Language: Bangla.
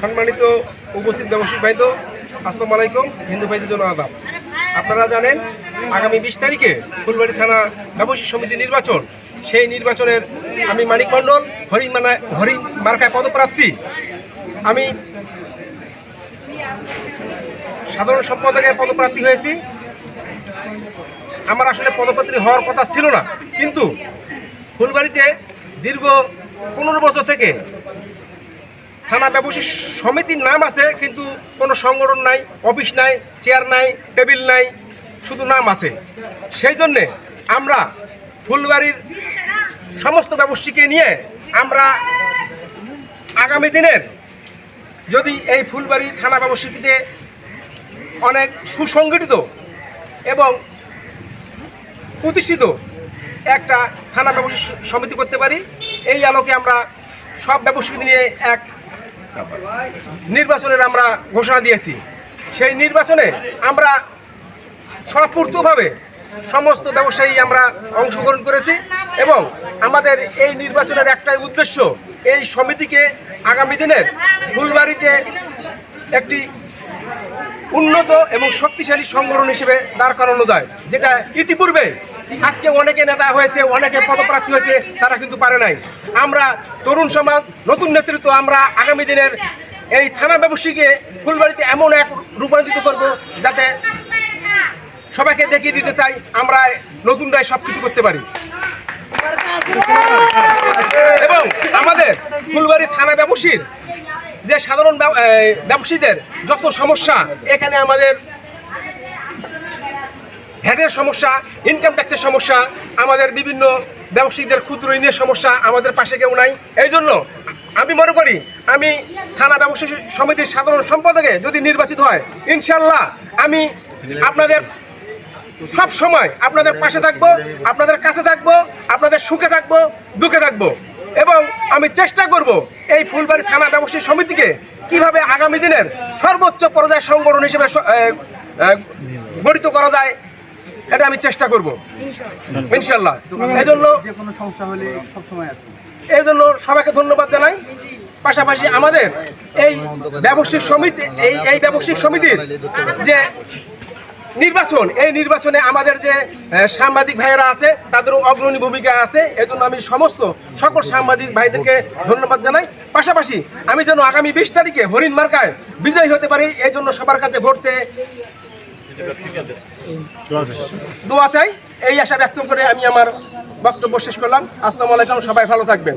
সম্মানিত উপস্থিত ব্যবসায়িক ভাই তো, আসসালামু আলাইকুম, হিন্দু ভাইদের জন্য আদাব। আপনারা জানেন, আগামী বিশ তারিখে ফুলবাড়ি থানা ব্যবসায়িক সমিতি নির্বাচন। সেই নির্বাচনের আমি মানিক মণ্ডল হরি মানা হরি মার্কায় পদপ্রার্থী। আমি সাধারণ সম্পাদকের পদপ্রার্থী হয়েছি। আমার আসলে পদপ্রার্থী হওয়ার কথা ছিল না। কিন্তু ফুলবাড়িতে দীর্ঘ পনেরো বছর থেকে থানা ব্যবসায়ী সমিতির নাম আছে, কিন্তু কোনো সংগঠন নাই, অফিস নাই, চেয়ার নাই, টেবিল নাই, শুধু নাম আছে। সেই জন্যে আমরা ফুলবাড়ির সমস্ত ব্যবসায়ীকে নিয়ে আমরা আগামী দিনের যদি এই ফুলবাড়ি থানা ব্যবসায়ীতে অনেক সুসংগঠিত এবং প্রতিষ্ঠিত একটা থানা ব্যবসায়ী সমিতি করতে পারি, এই আলোকে আমরা সব ব্যবসায়ী নিয়ে এক নির্বাচনের আমরা ঘোষণা দিয়েছি। সেই নির্বাচনে আমরা স্বপূর্তভাবে সমস্ত ব্যবসায়ী আমরা অংশগ্রহণ করেছি এবং আমাদের এই নির্বাচনের একটাই উদ্দেশ্য, এই সমিতিকে আগামী দিনের ফুলবাড়িতে একটি উন্নত এবং শক্তিশালী সংগঠন হিসেবে দাঁড় করানো যায়, যেটা ইতিপূর্বে আজকে অনেকে নেতা হয়েছে, অনেকে পদপ্রার্থী হয়েছে, তারা কিন্তু পারে নাই। আমরা তরুণ সমাজ, নতুন নেতৃত্ব আমরা আগামী দিনের এই থানা ব্যবসায়ীকে ফুলবাড়িতে এমন এক রূপান্তরিত করব যাতে সবাইকে দেখিয়ে দিতে চাই, আমরা নতুনরাই সব কিছু করতে পারি। এবং আমাদের ফুলবাড়ি থানা ব্যবসায়ীর যে সাধারণ ব্যবসায়ীদের যত সমস্যা, এখানে আমাদের ভ্যাটের সমস্যা ইনকাম ট্যাক্সের সমস্যা, আমাদের বিভিন্ন ব্যবসায়ীদের ক্ষুদ্র ঋণের সমস্যা আমাদের পাশে কেউ নাই। এই জন্য আমি মনে করি, আমি থানা ব্যবসায়ী সমিতির সাধারণ সম্পাদকে যদি নির্বাচিত হয় ইনশাল্লাহ আমি আপনাদের সব সময় আপনাদের পাশে থাকব, আপনাদের কাছে থাকব, আপনাদের সুখে থাকব, দুঃখে থাকব। এবং আমি চেষ্টা করব এই ফুলবাড়ি থানা ব্যবসায়ী সমিতিকে কীভাবে আগামী দিনের সর্বোচ্চ পর্যায়ের সংগঠন হিসেবে গঠিত করা যায় এটা আমি চেষ্টা করব। ইনশাল্লাহ এই জন্য এই জন্য সবাইকে ধন্যবাদ জানাই। পাশাপাশি আমাদের এই ব্যবসায়িক সমিতি এই এই ব্যবসায়িক সমিতির যে নির্বাচন এই নির্বাচনে আমাদের যে সাংবাদিক ভাইয়েরা আছে তাদেরও অগ্রণী ভূমিকা আছে। এজন্য আমি সমস্ত সকল সাংবাদিক ভাইদেরকে ধন্যবাদ জানাই। পাশাপাশি আমি যেন আগামী বিশ তারিখে হরিণ মার্কায় বিজয়ী হতে পারি এই জন্য সবার কাছে ভোট চেয়ে দোয়া চাই। এই আশা ব্যক্ত করে আমি আমার বক্তব্য শেষ করলাম। আসসালামু আলাইকুম সবাই ভালো থাকবেন।